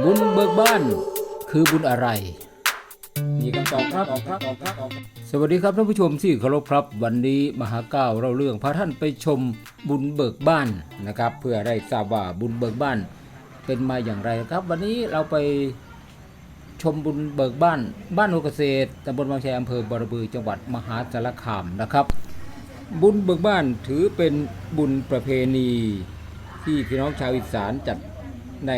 บุญเบิกบ้านคือบุญอะไรมีคำตอบครับ สวัสดีครับท่านผู้ชมที่เคารพครับ วันนี้มหาก้าวเราเรื่องพาท่านไปชมบุญเบิกบ้านนะครับ เพื่อได้ทราบว่าบุญเบิกบ้านเป็นมาอย่างไรครับ วันนี้เราไปชมบุญเบิกบ้าน บ้านโนเกษตรตำบลบางแคอำเภอบรบือจังหวัดมหาสารคามนะครับ บุญเบิกบ้านถือเป็นบุญประเพณี ที่พี่น้องชาวอีสานจัดใน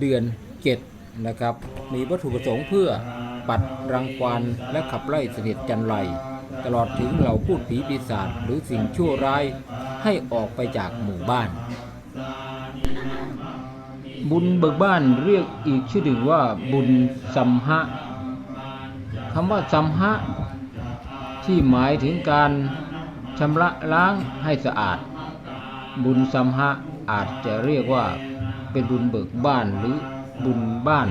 เดือนเจ็ดนะครับ มีวัตถุประสงค์เพื่อปัดรังควานและขับไล่เสนียดจันไรตลอดถึงเหล่าพูดผีปีศาจหรือสิ่งชั่วร้ายให้ออกไปจากหมู่บ้าน บุญเบิกบ้านเรียกอีกชื่อหนึ่งว่าบุญสัมหะคำว่าสัมหะที่หมายถึงการชำระล้างให้สะอาด บุญสัมหะอาจจะเรียกว่า เป็นบุญเบิกบ้านหรือบุญบ้าน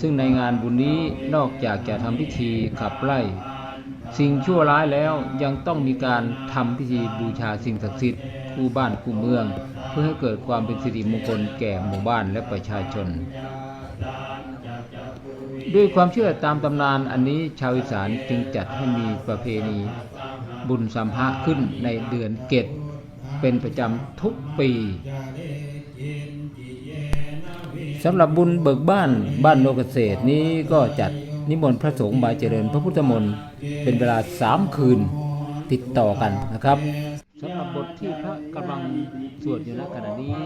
ซึ่งในงานบุญนี้นอกจากจะทำพิธีขับไล่ สิ่งชั่วร้ายแล้วยังต้องมีการทำพิธีบูชาสิ่งศักดิ์สิทธิ์คู่บ้านคู่เมือง เพื่อให้เกิดความเป็นสิริมงคลแก่หมู่บ้านและประชาชน ด้วยความเชื่อตามตำนานอันนี้ชาวอีสานจึงจัดให้มีประเพณีบุญสัมภะขึ้นในเดือนเกตเป็นประจำทุกปี สำหรับบุญเบิกบ้านบ้านโนเกษตรนี้ก็จัดนิมนต์พระสงฆ์มายเจริญพระพุทธมนต์เป็นเวลาสามคืนติดต่อกันนะครับสำหรับบทที่พระกำลังสวดอยู่ณขณะนี้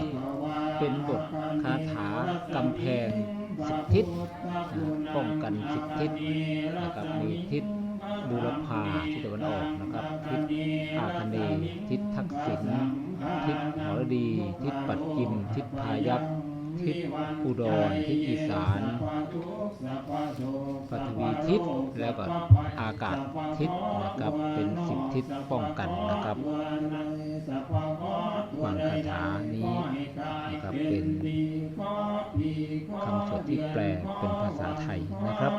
เป็นบทคาถากำแพงสิบทิศป้องกันสิบทิศนะครับมีทิศบูรพาทิศตะวันออกนะครับ ทิศอาคเนทิศทักษิณทิศหรดี ทิศปัดจิมทิศพายัพ ทิศอุดรทิศอีสานปฐวีทิศแล้วก็อากาศทิศนะครับเป็นสิบทิศป้องกันนะครับฟังคาถานี้นะครับเป็นคำสวดที่แปลเป็นภาษาไทยนะครับ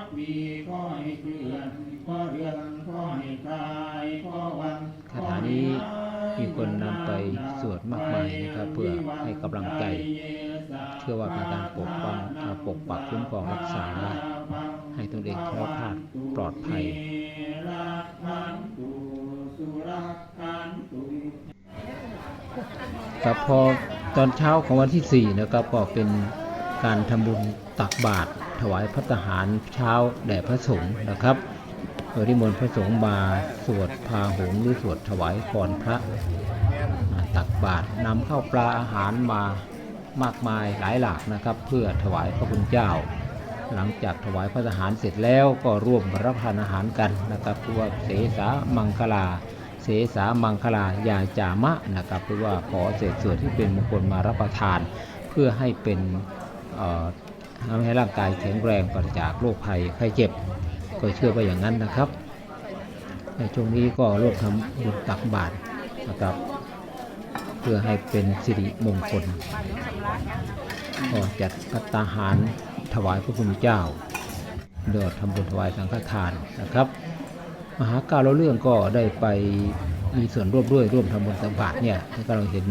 คาถานี้ มีคนนำไปสวดมากมายนะครับ เพื่อให้กำลังใจ เชื่อว่าเป็นการปกป้องปกปักคุ้มครองรักษา ให้ตนเองแคล้วคลาดปลอดภัยครับพอตอนเช้าของวันที่ 4 นะครับก็เป็นการทำบุญตักบาตรถวายพระทหารเช้าแด่พระสงฆ์นะครับ โดยที่มนต์พระสงฆ์มาสวดพาหงหรือสวดถวายพรพระตักบาตรนำข้าวปลาอาหารมามากมายหลายหลากนะครับ เพื่อถวายพระคุณเจ้า หลังจากถวายพระทหารเสร็จแล้วก็ร่วมรับทานอาหารกันนะครับเพื่อว่าเสสามังคลา เสสามังคลายาจามะนะครับเพื่อว่าขอเศษส่วนที่เป็นมงคลมารับประทาน เพื่อให้เป็นทำให้ร่างกายแข็งแรงปราศจากโรคภัยไข้เจ็บ ก็เชื่อว่าอย่างนั้นนะครับ ในช่วงนี้ก็ร่วมทำบุญตักบาตรนะครับ เพื่อให้เป็นสิริมงคลก็จัดพัตตาหารถวายพระคุณเจ้าเดือทำบุญถวายสังฆทานนะครับ มหาการเราเรื่องก็ได้ไปมีส่วนร่วมด้วยร่วมทำบุญตักบาตรเนี่ยที่เราเห็น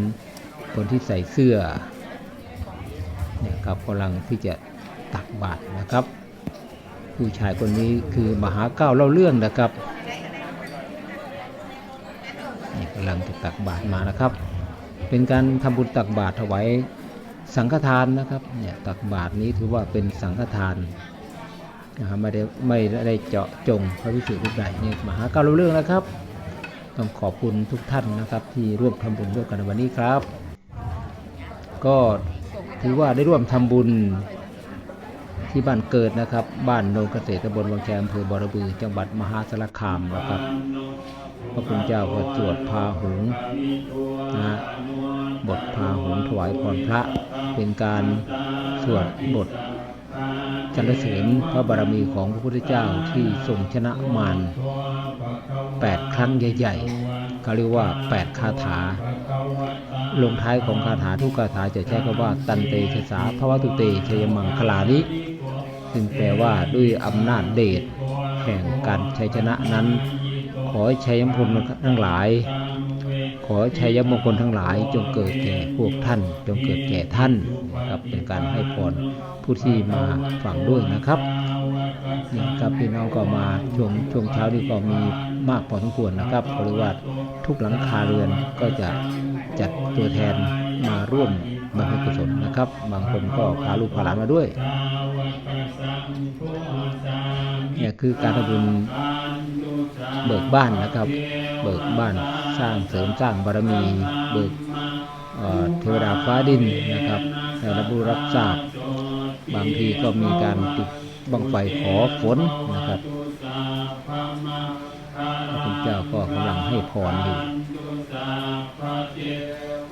คนที่ใส่เสื้อเนี่ยครับกำลังที่จะตักบาตรนะครับ ผู้ชายคนนี้คือมหาเก้าเล่าเรื่องนะครับนี่กำลังจะตักบาตรมานะครับ เป็นการทำบุญตักบาตรถวายสังฆทานนะครับเนี่ยตักบาตรนี้ถือว่าเป็นสังฆทานนะครับไม่ได้ไม่ได้เจาะจงพระวิสุทธิ์รูปใดเนี่ยมหาเก้ารรู้เรื่องนะครับต้องขอบคุณทุกท่านนะครับที่ร่วมทำบุญร่วมกันในวันนี้ครับ ก็ถือว่าได้ร่วมทำบุญ ที่บ้านเกิดนะครับ บ้านโนนเกษตรตำบลวังแคอำเภอบรบือ จังหวัดมหาสารคามนะครับ พระคุณเจ้าก็สวดพาหุงส์นะฮะบทพาหุงส์ถวายพรพระ เป็นการสวดบทสรรเสริญพระบารมีของพระพุทธเจ้าที่ทรงชนะมารแปดครั้งใหญ่ๆเขาเรียกว่าแปดคาถา ลงท้ายของคาถาทุกคาถาจะใช้คำว่า ตันเตชะสาภวตุเตชยมังคลานิ ซึ่งแปลว่าด้วยอำนาจเดชแห่งการชัยชนะนั้น ขอให้ชัยมพลทั้งหลาย ขอชัยมงคลทั้งหลายจงเกิดแก่พวกท่าน จงเกิดแก่ท่านนะครับเป็นการให้พรผู้ที่มาฟังด้วยนะครับนี่ครับพี่น้องก็มาช่วงช่วงเช้านี้ก็มีมากพอสมควรนะครับบริวาทุกหลังคาเรือนก็จะจัดตัวแทน มาร่วมบำเพ็ญกุศลนะครับ บางคนก็พาลูกพาหลานมาด้วยเนี่ยคือการทำบุญเบิกบ้านนะครับ เบิกบ้านสร้างเสริมสร้างบารมี เบิกเทวดาฟ้าดินนะครับให้รับรู้รับทราบบางทีก็มีการติดบังไฟขอฝนนะครับพระคุณเจ้าก็กำลังให้พรอยู่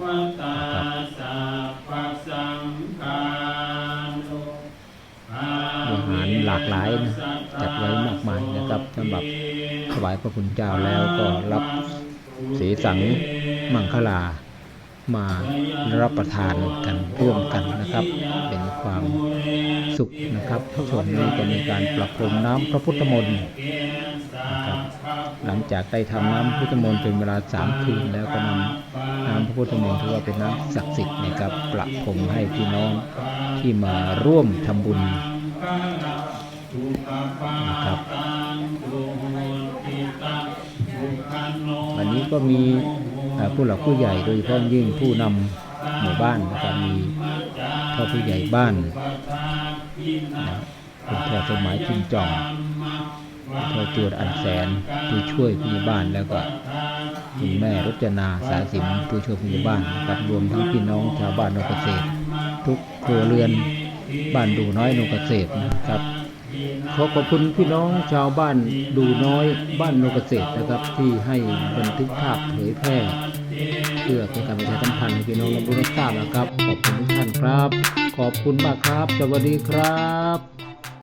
นะครับอาหารหลากหลายนะจัดไว้มากมายนะครับสำหรับถวายพระคุณเจ้าแล้วก็รับสีสังมังคลามารับประทานกันร่วมกันนะครับ เป็นความสุขนะครับช่วงนี้ก็มีการประพรมน้ำพระพุทธมนต์นะครับหลังจากได้ทำน้ำพุทธมนต์เป็นเวลาสามคืนแล้วก็นำ พุทธมนต์ถือว่าเป็นน้ำศักดิ์สิทธิ์นะครับประพรมให้พี่น้องที่มาร่วมทำบุญนะครับวันนี้ก็มีผู้หลักผู้ใหญ่โดยเฉพาะยิ่งผู้นำหมู่บ้านนะครับมีพ่อผู้ใหญ่บ้านนะคุณพ่อสมัยพิมจ่องพ่อจวดอันแสนผู้ช่วยผู้บ้านแล้วก็ คุณแม่รจนาสายสิมผู้ช่วยผู้ใหญ่บ้านนะครับรวมทั้งพี่น้องชาวบ้านนกเกษตร ทุกครัวเรือนบ้านดูน้อยนกเกษตรนะครับขอขอบคุณพี่น้องชาวบ้านดูน้อยบ้านโนกเกษตรนะครับ ที่ให้บันทึกภาพเผยแพร่เพื่อเป็นการประชาสัมพันธ์ให้พี่น้องรับรู้รับทราบนะครับ ขอบคุณทุกท่านครับ ขอบคุณมากครับสวัสดีครับ